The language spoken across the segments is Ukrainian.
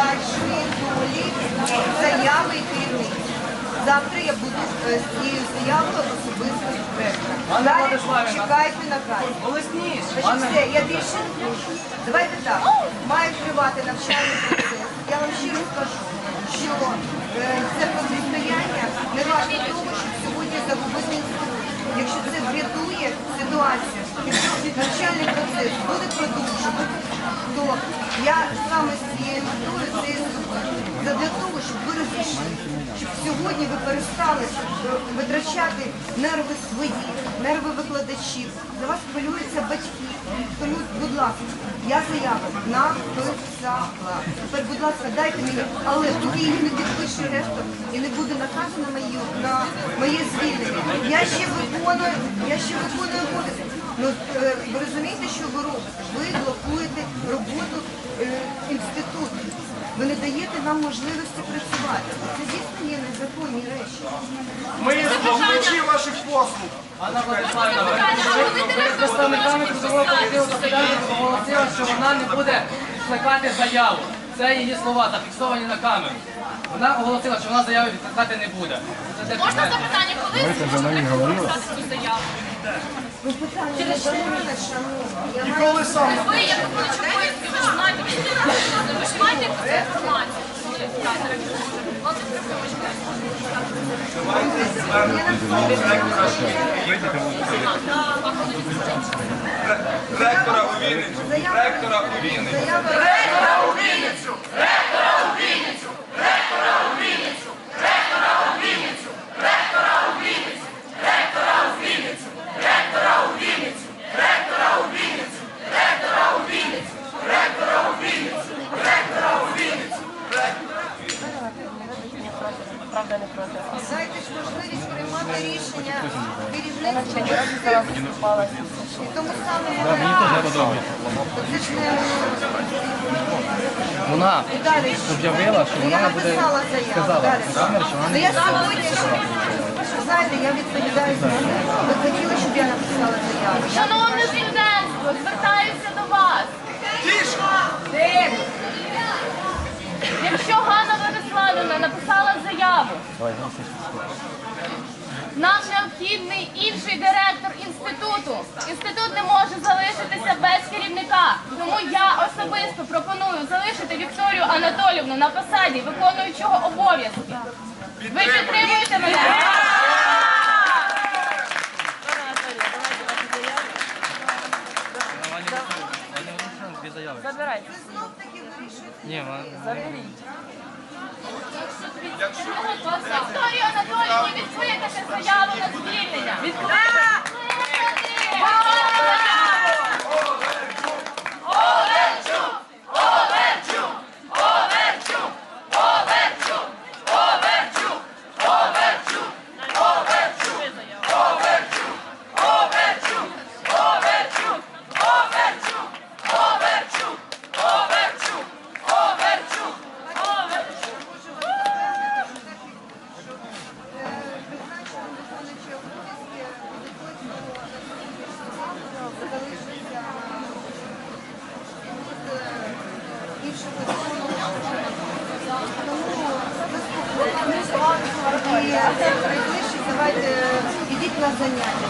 подальшої долі заяви і керівництва. Завтра я буду е, з цією заявою особисто зустрічатися. Далі чекайте. Голосніше. Значить, все, я більше не можу. Давайте так. Має тривати навчальний процес. Я вам щиро скажу, що е, це протистояння не варто того, щоб сьогодні загубити інститут. Якщо це врятує ситуацію, якщо навчальний процес буде продовжувати, то я саме з цією метою це і. Задля того, щоб ви розійшли, щоб сьогодні ви перестали витрачати нерви свої, нерви викладачів. За вас хвилюються батьки. Хвилюють, будь ласка, я заяву написала. Тепер, будь ласка, дайте мені, але поки її не підпише решту і не буде наказу на моє, на моє звільнення. Я ще виконую, я ще виконую обов'язки. Ну, е, ви розумієте, що ви робите? Ви блокуєте роботу е, інституту. Ви не даєте нам можливості працювати. Це дійсно є незаконні речі. Ми здобувачі ваших послуг. Анна Владиславівна, ви з представниками трудового колективу оголосила, що вона не буде скликати заяву. Це її слова, зафіксовані на камеру. Вона оголосила, що вона заяви відкликати не буде. Це Можна питання. запитання, коли ви можете написати цю заяву? Ви. Я коли саме? Ви, як виконуючий обов'язки, ви ж маєте ви ж маєте про це інформацію. Коли втратили? Володимир Трохимович, Ректора у Вінницю. Ректора у Вінницю. Дайте ж можливість приймати рішення керівництва. І тому самому це ж не Вона І далі. об'явила, що Ну, я вона буде написала заяву. сказала Далі. на камеру, що вона Ну, не я сьогодні знаєте, я відповідаю за це. Ви хотіли, щоб я написала заяву? Шановне студентство, звертаюся нам необхідний інший директор інституту. Інститут не може залишитися без керівника. Тому я особисто пропоную залишити Вікторію Анатолівну на посаді виконуючого обов'язки. Ви підтримуєте мене? Забирайте. Знов таки вирішуєте. Ні, вона... Вікторію Анатолійовні відкликати заяву на звільнення. І найближче давайте ідіть на заняття.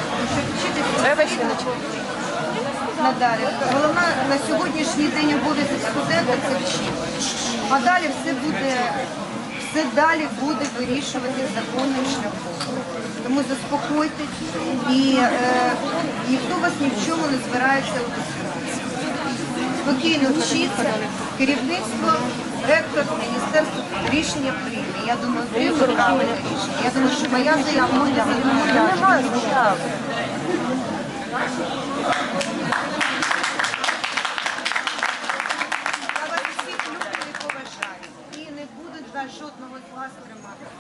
Головна на сьогоднішній день обов'язок студента це вчити. А далі все буде, все далі буде вирішувати законним шляхом. Тому заспокойтесь і е, ніхто вас ні в чому не збирається утискати спокійно вчиться, керівництво, ректор, міністерства рішення прийме. Я думаю, прийме правильне рішення. Я думаю, що моя заява буде задоволена. Всіх люди не поважають і не будуть за жодного з вас тримати.